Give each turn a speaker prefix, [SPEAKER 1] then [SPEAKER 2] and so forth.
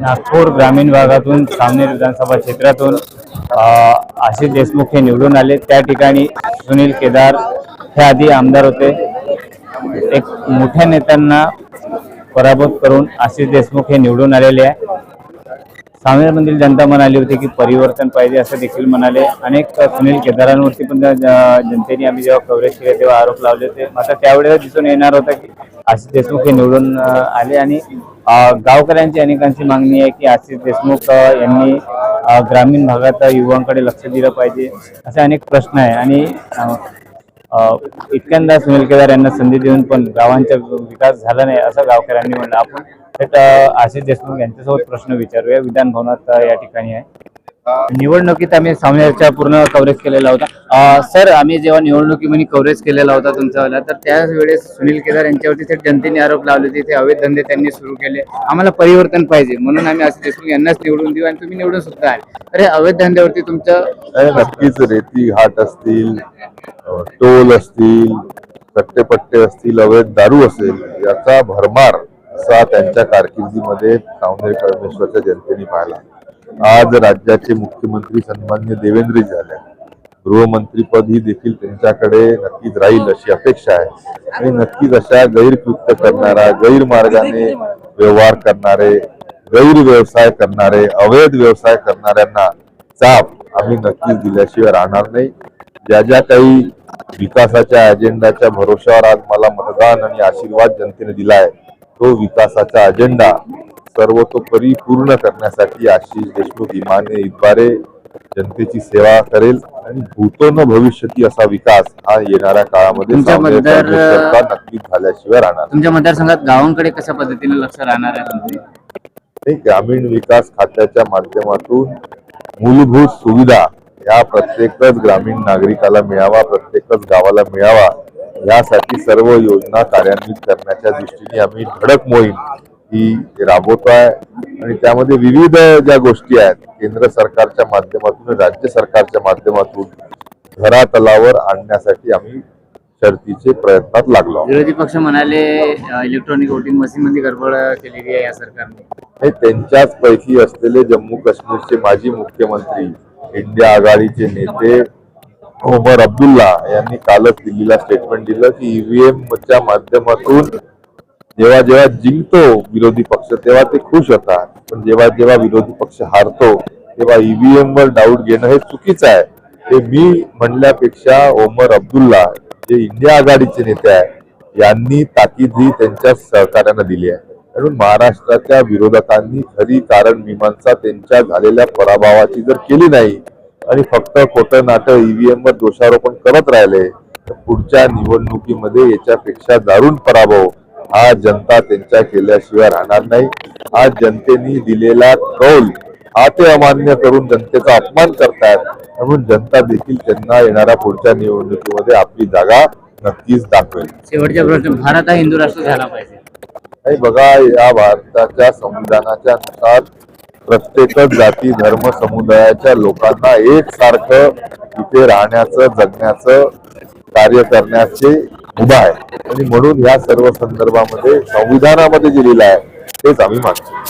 [SPEAKER 1] नागपूर ग्रामीण भागातून सामनेर विधानसभा क्षेत्रातून आशिष देशमुख हे निवडून आले. त्या ठिकाणी सुनील केदार हे आधी आमदार होते. एक मोठ्या नेत्यांना पराभूत करून आशिष देशमुख हे निवडून आलेले आहे. सामनेरमधील जनता म्हणाली होती की परिवर्तन पाहिजे असं देखील म्हणाले. अनेक सुनील केदारांवरती पण जनतेने आम्ही जेव्हा कव्हरेज केले तेव्हा आरोप लावले होते. मात्र त्यावेळेस दिसून येणार होतं की आशिष देशमुख हे निवडून आले आणि गावकऱ्यांची अनेकांची मागणी आहे की आशिष देशमुख यांनी ग्रामीण भागात युवांकडे लक्ष दिलं पाहिजे असे अनेक प्रश्न आहे. आणि इतक्यांदा सुनील केदार यांना संधी देऊन पण गावांचा विकास झाला नाही असं गावकऱ्यांनी म्हणलं. आपण थेट आशिष देशमुख यांच्यासोबत प्रश्न विचारूया. विधान भवनात या ठिकाणी आहे. निवडणुकीत आम्ही सामन्याचा पूर्ण कव्हरेज केलेला होता. सर आम्ही जेव्हा निवडणुकीमध्ये कव्हरेज केलेला होता तुमच्यावाला तर त्याच वेळेस सुनील केदार यांच्यावरती थेट जनतेने आरोप लावले होते ते अवैध धंदे त्यांनी सुरू केले. आम्हाला परिवर्तन पाहिजे म्हणून आम्ही आशिष देशमुख यांनाच निवडून देऊ आणि तुम्ही निवडून सुद्धा आहे तर हे अवैध धंद्यावरती तुमचं
[SPEAKER 2] नक्कीच रेती घाट असतील टोल असतील कट्टेपट्टे असतील अवैध दारू असेल याचा भरमार असा त्यांच्या कारकिर्दीमध्ये सावनेर कळमेश्वरच्या जनतेने पाहिला. आज राज्याचे मुख्यमंत्री सन्मान्य देवेंद्रजी झाले. गृहमंत्री पद ही देखील त्यांच्याकडे नक्कीच राहील अशी अपेक्षा आहे. आणि नक्कीच अशा गैरकृत्य करणारा गैरमार्गाने व्यवहार करणारे गैर व्यवसाय करणारे अवैध व्यवसाय करणाऱ्यांना चाप आम्ही नक्कीच दिल्याशिवाय राहणार नाही. ज्या ज्या काही विकासाच्या अजेंडाच्या भरोशावर आज मला मतदान आणि आशीर्वाद जनतेने दिलाय तो विकासाचा अजेंडा सर्वतोपरी पूर्ण करण्यासाठी आशिष देशमुख इमानेद्वारे जनतेची सेवा करेल आणि भूतो न भविष्यती असा विकास हा येणाऱ्या काळामध्ये नक्कीच झाल्याशिवाय राहणार.
[SPEAKER 1] तुमच्या मतदारसंघात गावांकडे कशा पद्धतीने लक्ष राहणार आहे
[SPEAKER 2] ग्रामीण विकास खात्याच्या माध्यमातून मूलभूत सुविधा या प्रत्येकच ग्रामीण नागरिकाला मिळावा प्रत्येकच गावाला मिळावा यासाठी सर्व योजना कार्यान्वित करण्याच्या दृष्टीने आम्ही धडक मोहीम ही राबवतोय आणि त्यामध्ये विविध ज्या गोष्टी आहेत केंद्र सरकारच्या माध्यमातून राज्य सरकारच्या माध्यमातून घरातलावर आणण्यासाठी आम्ही शर्तीचे प्रयत्नात लागलो.
[SPEAKER 1] विरोधी पक्ष म्हणाले इलेक्ट्रॉनिक वोटिंग मशीन मध्ये गडबड केलेली आहे या सरकारने
[SPEAKER 2] त्यांच्याच पैकी असलेले जम्मू काश्मीरचे माजी मुख्यमंत्री इंडिया आघाडीचे नेते ओमर अब्दुल्ला यांनी कालच दिल्लीला स्टेटमेंट दिलं की ईव्हीएमच्या माध्यमातून जेव्हा जेव्हा जिंकतो विरोधी पक्ष तेव्हा ते खुश होतात. पण जेव्हा जेव्हा विरोधी पक्ष हारतो तेव्हा ईव्हीएम वर डाऊट घेणं हे चुकीचं आहे. हे मी म्हणल्यापेक्षा ओमर अब्दुल्ला जे इंडिया आघाडीचे नेते आहे यांनी ताकीद ही त्यांच्या सहकार्यानं दिली आहे. म्हणून महाराष्ट्राच्या विरोधकांनी खरी कारण मीमांसा त्यांच्या झालेल्या पराभवाची जर केली नाही आणि फक्त खोटं नाटं ईव्हीएम वर दोषारोपण करत राहिले तर पुढच्या निवडणुकीमध्ये याच्यापेक्षा दारुण पराभव हा जनता त्यांच्या केल्याशिवाय राहणार नाही. आज जनतेने दिलेला कौल हा ते अमान्य करून जनतेचा अपमान करतायत. म्हणून जनता देखील त्यांना येणाऱ्या पुढच्या निवडणुकीमध्ये आपली जागा नक्कीच दाखवेल.
[SPEAKER 1] शेवटचा प्रश्न भारत हा हिंदू राष्ट्र झाला पाहिजे.
[SPEAKER 2] आणि बघा या भारताच्या संविधानाच्या नुसार प्रत्येकच जाती धर्म समुदायाच्या लोकांना एक सारखं इथे राहण्याचं जगण्याचं कार्य करण्याचे उभा आहे. आणि म्हणून या सर्व संदर्भामध्ये संविधानामध्ये जे लिहिलं आहे तेच आम्ही मानतो.